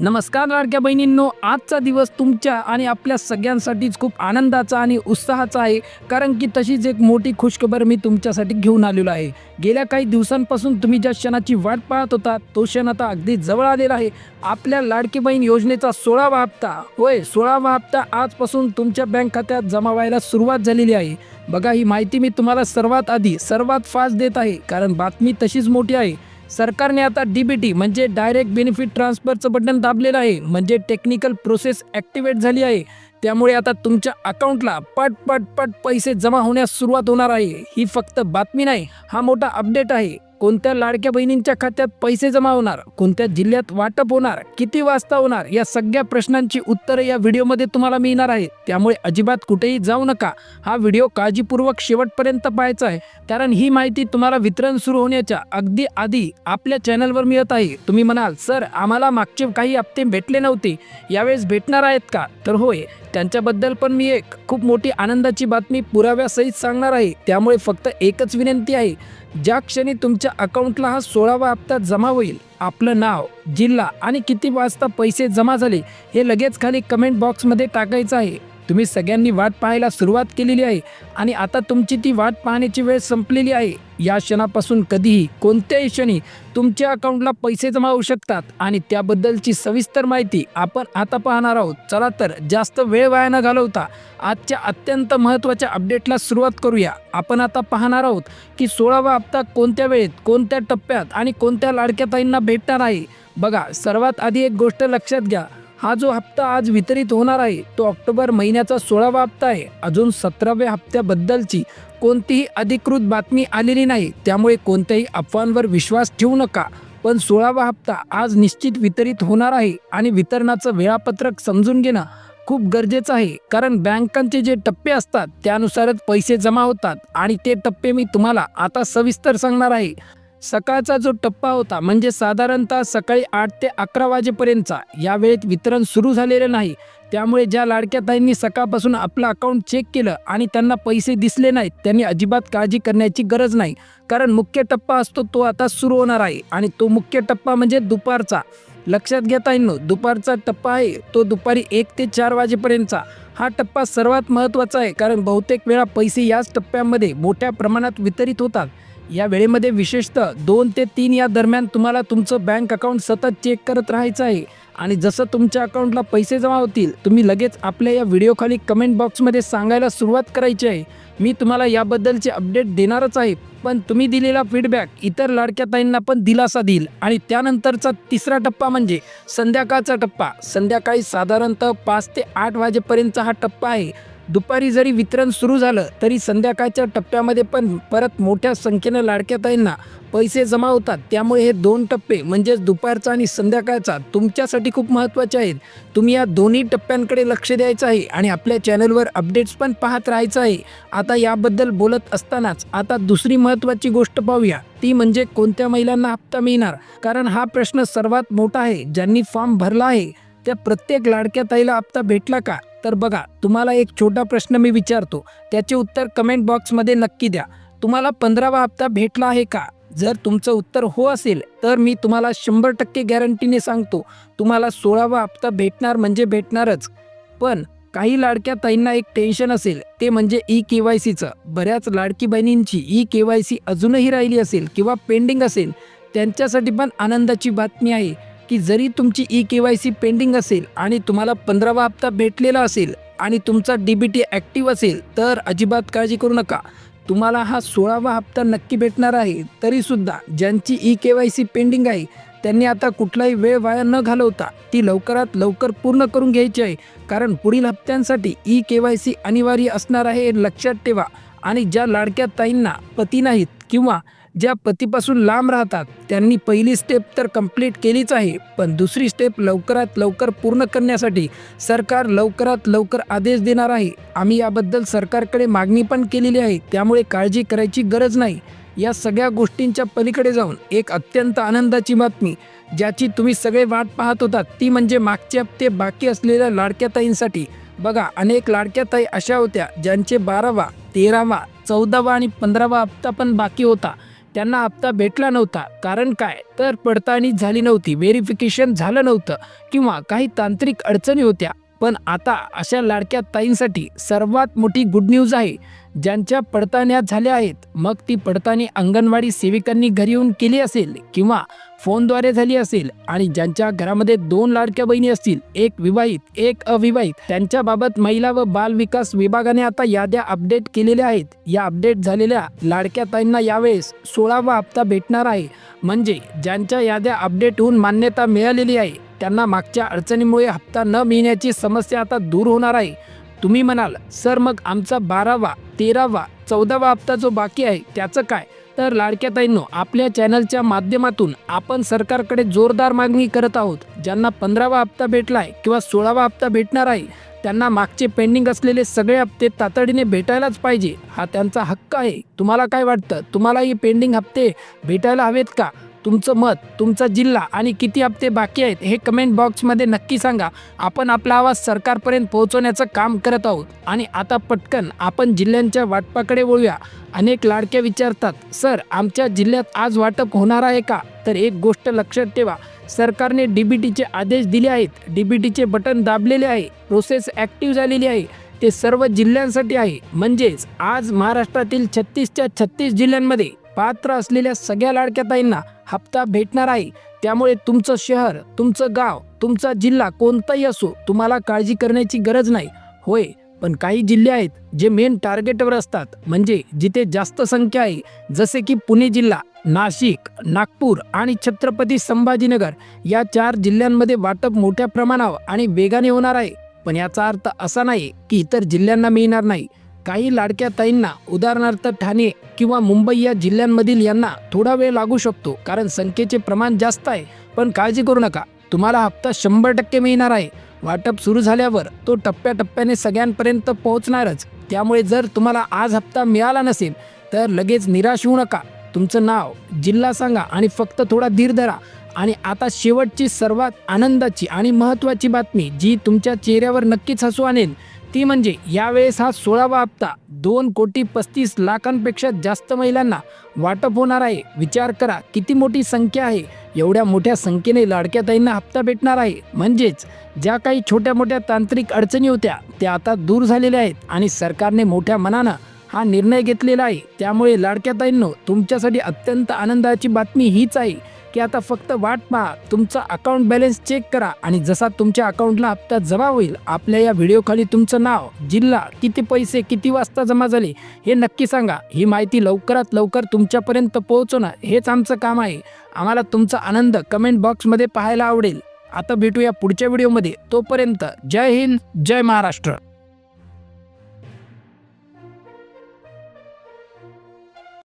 नमस्कार लाडक्या बहिणींनो. आजचा दिवस तुमच्या आणि आपल्या सगळ्यांसाठीच खूप आनंदाचा आणि उत्साहाचा आहे. कारण की तशीच एक मोठी खुशखबर मी तुमच्यासाठी घेऊन आलेलो आहे. गेल्या काही दिवसांपासून तुम्ही ज्या क्षणाची वाट पाहत होता तो क्षण आता अगदी जवळ आलेला आहे. आपल्या लाडकी बहीण योजनेचा सोळावा हप्ता. होय सोळावा हप्ता आजपासून तुमच्या बँक खात्यात जमा व्हायला सुरुवात झालेली आहे. बघा ही माहिती मी तुम्हाला सर्वात आधी सर्वात फास्ट देत आहे. कारण बातमी तशीच मोठी आहे. सरकारने आता डीबीटी म्हणजे डायरेक्ट बेनिफिट ट्रान्सफरचं बटन दाबलेलं आहे. म्हणजे टेक्निकल प्रोसेस ॲक्टिवेट झाली आहे. त्यामुळे आता तुमच्या अकाउंटला पट पट पट पैसे जमा होण्यास सुरुवात होणार आहे. ही फक्त बातमी नाही हा मोठा अपडेट आहे. कोणत्या लाडक्या बहिणींच्या खात्यात पैसे जमा होणार कोणत्या जिल्ह्यात वाटप होणार किती वाजता होणार या सगळ्या प्रश्नांची उत्तरं या व्हिडिओमध्ये तुम्हाला मिळणार आहे त्यामुळे अजिबात कुठेही जाऊ नका. हा व्हिडिओ काळजीपूर्वक शेवटपर्यंत पाहायचा आहे. कारण ही माहिती तुम्हाला वितरण सुरू होण्याच्या अगदी आधी आपल्या चॅनलवर मिळत आहे. तुम्ही म्हणाल सर आम्हाला मागचे काही हप्ते भेटले नव्हते. यावेळेस भेटणार आहेत का? तर होय त्यांच्याबद्दल पण मी एक खूप मोठी आनंदाची बातमी पुराव्यासहित सांगणार आहे. त्यामुळे फक्त एकच विनंती आहे ज्या क्षणी तुमच्या अकाउंटला हा सोळावा हप्ता जमा होईल. आपलं नाव जिल्हा आणि किती वाजता पैसे जमा झाले हे लगेच खाली कमेंट बॉक्समध्ये टाकायचं आहे. तुम्ही सगळ्यांनी वाट पाहायला सुरुवात केलेली आहे आणि आता तुमची ती वाट पाहण्याची वेळ संपलेली आहे. या क्षणापासून कधीही कोणत्याही क्षणी तुमच्या अकाउंटला पैसे जमा होऊ शकतात आणि त्याबद्दलची सविस्तर माहिती आपण आता पाहणार आहोत. चला तर जास्त वेळ वाया न घालवता आजच्या अत्यंत महत्त्वाच्या अपडेटला सुरुवात करूया. आपण आता पाहणार आहोत की सोळावा हप्ता कोणत्या वेळेत कोणत्या टप्प्यात आणि कोणत्या लाडक्या ताईंना भेटणार आहे? बघा सर्वात आधी एक गोष्ट लक्षात घ्या. हा जो हप्ता आज वितरित होणार आहे तो ऑक्टोबर महिन्याचा सोळावा हप्ता आहे. अजून सतराव्या हप्त्याबद्दलची कोणतीही अधिकृत बातमी आलेली नाही. त्यामुळे कोणत्याही अफवांवर विश्वास ठेवू नका. पण सोळावा हप्ता आज निश्चित वितरित होणार आहे आणि वितरणाचं वेळापत्रक समजून घेणं खूप गरजेचं आहे. कारण बँकांचे जे टप्पे असतात त्यानुसारच पैसे जमा होतात आणि ते टप्पे मी तुम्हाला आता सविस्तर सांगणार आहे. सकाळचा जो टप्पा होता म्हणजे साधारणतः सकाळी आठ ते अकरा वाजेपर्यंतचा या वेळेत वितरण सुरू झालेलं नाही. त्यामुळे ज्या लाडक्या ताईंनी सकाळपासून आपलं अकाउंट चेक केलं आणि त्यांना पैसे दिसले नाहीत त्यांनी अजिबात काळजी करण्याची गरज नाही. कारण मुख्य टप्पा असतो तो आता सुरू होणार आहे आणि तो मुख्य टप्पा म्हणजे दुपारचा. लक्षात घेता येईन दुपारचा टप्पा आहे तो दुपारी एक ते चार वाजेपर्यंतचा. हा टप्पा सर्वात महत्त्वाचा आहे कारण बहुतेक वेळा पैसे याच टप्प्यामध्ये मोठ्या प्रमाणात वितरित होतात. या वेळेमध्ये विशेषतः दोन ते तीन या दरम्यान तुम्हाला तुमचं बँक अकाउंट सतत चेक करत राहायचं आहे. आणि जसं तुमच्या अकाउंटला पैसे जमा होतील तुम्ही लगेच आपल्या या व्हिडिओखाली कमेंट बॉक्समध्ये सांगायला सुरुवात करायची आहे. मी तुम्हाला याबद्दलचे अपडेट देणारच आहे पण तुम्ही दिलेला फीडबॅक इतर लाडक्या ताईंना पण दिलासा देईल. आणि त्यानंतरचा तिसरा टप्पा म्हणजे संध्याकाळचा टप्पा. संध्याकाळी साधारणतः पाच ते आठ वाजेपर्यंतचा हा टप्पा आहे. दुपारी जरी वितरण सुरू झालं तरी संध्याकाळच्या टप्प्यामध्ये पण परत मोठ्या संख्येनं लाडक्याताईंना पैसे जमा होतात. त्यामुळे हे दोन टप्पे म्हणजेच दुपारचा आणि संध्याकाळचा तुमच्यासाठी खूप महत्त्वाचे आहेत. तुम्ही या दोन्ही टप्प्यांकडे लक्ष द्यायचं आहे आणि आपल्या चॅनलवर अपडेट्स पण पाहत राहायचं आहे. आता याबद्दल बोलत असतानाच आता दुसरी महत्त्वाची गोष्ट पाहूया. ती म्हणजे कोणत्या महिलांना हप्ता मिळणार? कारण हा प्रश्न सर्वात मोठा आहे. ज्यांनी फॉर्म भरला आहे त्या प्रत्येक लाडक्या ताईला हप्ता भेटला का? तर बघा तुम्हाला एक छोटा प्रश्न मी विचारतो. त्याचे उत्तर कमेंट बॉक्समध्ये नक्की द्या. तुम्हाला पंधरावा हप्ता भेटला आहे का? जर तुमचं उत्तर हो असेल तर मी तुम्हाला शंभर टक्के गॅरंटीने सांगतो. तुम्हाला सोळावा हप्ता भेटणार म्हणजे भेटणारच. पण काही लाडक्या ताईंना एक टेन्शन असेल ते म्हणजे ई के वाय सीचं बऱ्याच लाडकी बहिणींची ई के वाय सी अजूनही राहिली असेल किंवा पेंडिंग असेल त्यांच्यासाठी पण आनंदाची बातमी आहे. की जरी तुमची E K Y C pending असेल आणि तुम्हाला पंधरावा हप्ता भेटलेला असेल आणि तुमचा डी बी टी ॲक्टिव्ह असेल तर अजिबात काळजी करू नका. तुम्हाला हा सोळावा हप्ता नक्की भेटणार आहे. तरीसुद्धा ज्यांची E K Y C pending आहे त्यांनी आता कुठलाही वेळ वाया न घालवता ती लवकरात लवकर पूर्ण करून घ्यायची आहे. कारण पुढील हप्त्यांसाठी ई के वाय सी अनिवार्य असणार आहे हे लक्षात ठेवा. आणि ज्या लाडक्या ताईंना पती नाहीत किंवा ज्या पतीपासून लांब राहतात त्यांनी पहिली स्टेप तर कंप्लीट केलीच आहे पण दुसरी स्टेप लवकरात लवकर पूर्ण करण्यासाठी सरकार लवकरात लवकर आदेश देणार आहे. आम्ही याबद्दल सरकारकडे मागणी पण केलेली आहे त्यामुळे काळजी करायची गरज नाही. या सगळ्या गोष्टींच्या पलीकडे जाऊन एक अत्यंत आनंदाची बातमी ज्याची तुम्ही सगळे वाट पाहत होतात ती म्हणजे मागचे हप्ते बाकी असलेल्या लाडक्या ताईंसाठी. बघा अनेक लाडक्या ताई अशा होत्या ज्यांचे बारावा तेरावा चौदावा आणि पंधरावा हप्ता पण बाकी होता. त्यांना हप्ता भेटला नव्हता. कारण काय? तर पडताळणी झाली नव्हती. व्हेरिफिकेशन झालं नव्हतं. किंवा काही तांत्रिक अडचणी होत्या. पण आता अशा लाडक्या ताईंसाठी सर्वात मोठी गुड न्यूज आहे. ज्यांच्या पडताळण्या झाल्या आहेत मग ती पडताळणी अंगणवाडी सेविकांनी घरी येऊन केली असेल किंवा फोनद्वारे झाली असेल आणि ज्यांच्या घरामध्ये दोन लाडक्या बहिणी असतील एक विवाहित एक अविवाहित त्यांच्याबाबत महिला व बाल विकास विभागाने आता याद्या अपडेट केलेल्या आहेत. या अपडेट झालेल्या लाडक्या ताईंना यावेळेस सोळावा हप्ता भेटणार आहे. म्हणजे ज्यांच्या याद्या अपडेट होऊन मान्यता मिळालेली आहे त्यांना मागच्या अडचणीमुळे हप्ता न मिळण्याची समस्या आता दूर होणार आहे. तुम्ही म्हणाल सर मग आमचा बारावा तेरावा चौदावा हप्ता जो बाकी आहे त्याचं काय? तर लाडक्या ताईंनो आपल्या चॅनलच्या माध्यमातून आपण सरकारकडे जोरदार मागणी करत आहोत. ज्यांना पंधरावा हप्ता भेटलाय किंवा सोळावा हप्ता भेटणार आहे त्यांना मागचे पेंडिंग असलेले सगळे हप्ते तातडीने भेटायलाच पाहिजे. हा त्यांचा हक्क आहे. तुम्हाला काय वाटतं? तुम्हाला हे पेंडिंग हप्ते भेटायला हवेत का? तुमचं मत तुमचा जिल्हा आणि किती हप्ते बाकी आहेत हे कमेंट बॉक्समध्ये नक्की सांगा. आपण आपला आवाज सरकारपर्यंत पोहोचवण्याचं काम करत आहोत. आणि आता पटकन आपण जिल्ह्यांच्या वाटपाकडे वळूया. अनेक लाडक्या विचारतात सर आमच्या जिल्ह्यात आज वाटप होणार आहे का? तर एक गोष्ट लक्षात ठेवा. सरकारने डी बी टीचे आदेश दिले आहेत. डी बी टीचे बटन दाबलेले आहे. प्रोसेस ॲक्टिव्ह झालेली आहे. ते सर्व जिल्ह्यांसाठी आहे. म्हणजेच आज महाराष्ट्रातील छत्तीसच्या छत्तीस जिल्ह्यांमध्ये पात्र असलेल्या सगळ्या लाडक्या ताईंना हप्ता भेटणार आहे. त्यामुळे तुमचं शहर तुमचं गाव तुमचा जिल्हा कोणताही असो तुम्हाला काळजी करण्याची गरज नाही. होय पण काही जिल्हे आहेत जे मेन टार्गेटवर असतात. म्हणजे जिथे जास्त संख्या आहे. जसे की पुणे जिल्हा नाशिक नागपूर आणि छत्रपती संभाजीनगर या चार जिल्ह्यांमध्ये वाटप मोठ्या प्रमाणावर आणि वेगाने होणार आहे. पण याचा अर्थ असा नाही की इतर जिल्ह्यांना मिळणार नाही. काही लाडक्या ताईंना उदाहरणार्थ ठाणे किंवा मुंबई या जिल्ह्यांमधील यांना थोडा वेळ लागू शकतो कारण संख्येचे प्रमाण जास्त आहे. पण काळजी करू नका तुम्हाला हप्ता शंभर टक्के मिळणार आहे. वाटप सुरू झाल्यावर तो टप्प्याटप्प्याने सगळ्यांपर्यंत पोहोचणारच. त्यामुळे जर तुम्हाला आज हप्ता मिळाला नसेल तर लगेच निराश होऊ नका. तुमचं नाव जिल्हा सांगा आणि फक्त थोडा धीर धरा. आणि आता शेवटची सर्वात आनंदाची आणि महत्त्वाची बातमी जी तुमच्या चेहऱ्यावर नक्कीच हसू आणेल. ती म्हणजे यावेळेस हा सोळावा हप्ता. दोन कोटी पस्तीस लाखांपेक्षा जास्त महिलांना वाटप होणार आहे. विचार करा किती मोठी संख्या आहे? एवढ्या मोठ्या संख्येने लाडक्या ताईंना हप्ता भेटणार आहे. म्हणजेच ज्या काही छोट्या मोठ्या तांत्रिक अडचणी होत्या त्या आता दूर झालेल्या आहेत आणि सरकारने मोठ्या मनानं हा निर्णय घेतलेला आहे. त्यामुळे लाडक्या ताईंनो तुमच्यासाठी अत्यंत आनंदाची बातमी हीच आहे. की आता फक्त वाट पहा तुमचा अकाउंट बॅलन्स चेक करा आणि जसा तुमच्या अकाउंटला हप्ता जमा होईल आपल्या या व्हिडिओखाली तुमचं नाव जिल्हा किती पैसे किती वाजता जमा झाले हे नक्की सांगा. ही माहिती लवकरात लवकर तुमच्यापर्यंत पोहोचवणं हेच आमचं काम आहे. आम्हाला तुमचा आनंद कमेंट बॉक्समध्ये पाहायला आवडेल. आता भेटूया पुढच्या व्हिडिओमध्ये तोपर्यंत जय हिंद जय महाराष्ट्र.